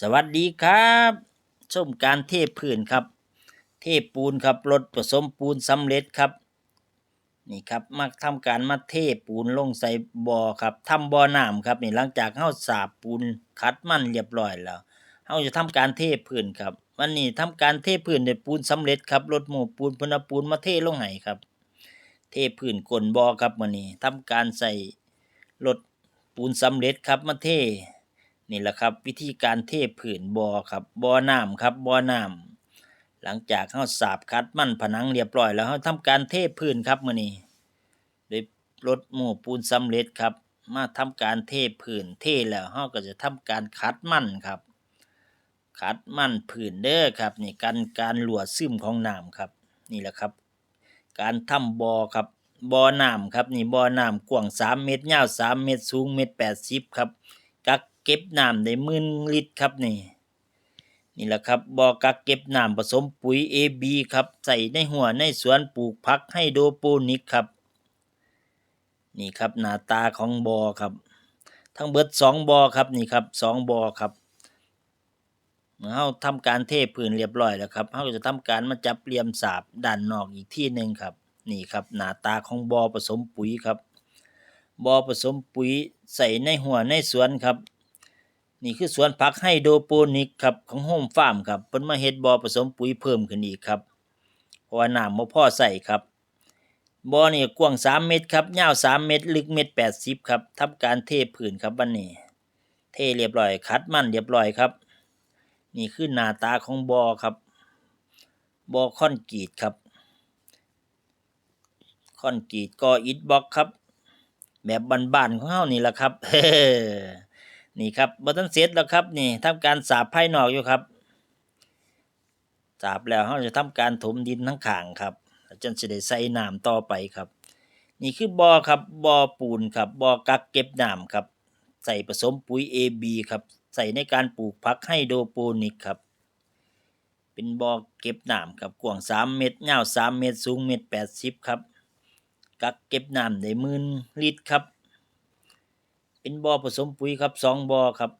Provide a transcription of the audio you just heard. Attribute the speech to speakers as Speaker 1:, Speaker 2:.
Speaker 1: สวัสดีครับชมการเทพื้นครับ เทปูนครับรถผสมปูนสำเร็จครับ นี่ครับมาทำการมาเทปูนลงใส่บ่อครับทำบ่อน้ำครับนี่หลังจากเฮาสาบปูนคัดมันเรียบร้อยแล้วเฮาจะทำการเทพื้นครับวันนี้ทำการเทพื้นด้วยปูนสำเร็จครับรถหมู่ปูนพนปูนมาเทลงให้ครับ เทพื้นก้นบ่อครับวันนี้ทำการใส่รถปูนสำเร็จครับมาเท นี่แหละครับ วิธีการเทผืนบอ่อครับบ่อน้ำครับบ่อน้ำหลังจากเฮาสาบคัดมั่นผนังเรียบร้อยแล้วเฮาทำการเทพื้นครับมื้อนี้โดยรถหมู่ปูนสำเร็จครับ มาทำการเทพื้นเทแล้วเฮาก็จะทำการคัดมั่นครับ คัดมั่นพื้นเด้อครับนี่การการหลั่วซึมของน้ำครับ นี่แหละครับ การทำบ่อครับบ่อน้ำครับนี่บ่อน้ำกว้าง3 เมตรยาว3 เมตรสูงเมตร80 ครับกัก เก็บน้ำได้หมื่นลิตรครับนี่ นี่แหละครับบ่อกักเก็บน้ำผสมปุ๋ย AB ครับใส่ในหัวในสวนปลูกผักให้โดโปนิกครับ นี่ครับหน้าตาของบ่อครับ ทั้งเบิดสองบ่อครับนี่ครับสองบ่อครับเมื่อเฮาทำการเทพื้นเรียบร้อยแล้วครับเฮาจะทำการมาจับเหลี่ยมสาบด้านนอกอีกที่หนึ่งครับ นี่ครับหน้าตาของบ่อผสมปุ๋ยครับบ่อผสมปุ๋ยใส่ในหัวในสวนครับ นี่คือสวนผักไฮโดรโปนิกครับของโฮมฟาร์มครับเพิ่นมาเฮ็ดบ่อผสมปุ๋ยเพิ่มขึ้นอีกครับเพราะว่าน้ำบ่พอใส่ครับบ่อนี่กว้าง 3 เมตรครับยาว 3 เมตร ลึกเมตร80 ครับทำการเทพื้นครับบัดนี้ เทเรียบร้อยคัดมันเรียบร้อยครับ นี่คือหน้าตาของบ่อครับบ่อคอนกรีตครับคอนกรีตก่ออิฐบล็อกครับ แบบบ้านๆของเฮานี่แหละครับ นี่ครับบ่ทันเสร็จแล้วครับนี่ทำการสาบภายนอกอยู่ครับสาบแล้วเฮาจะทำการถมดินทั้งข้างครับจนสิได้ใส่น้ำต่อไปครับ นี่คือบ่อครับบ่อปูนครับบ่อกักเก็บน้ำครับ ใส่ผสมปุ๋ย AB ครับ ใส่ในการปลูกผักไฮโดรโปนิกครับ เป็นบ่อเก็บน้ำครับกว้าง 3 เมตรยาว 3 เมตร สูงเมตร80 ครับ กักเก็บน้ำได้หมื่นลิตรครับ เป็นบ่อผสมปุ๋ยครับสองบ่อครับ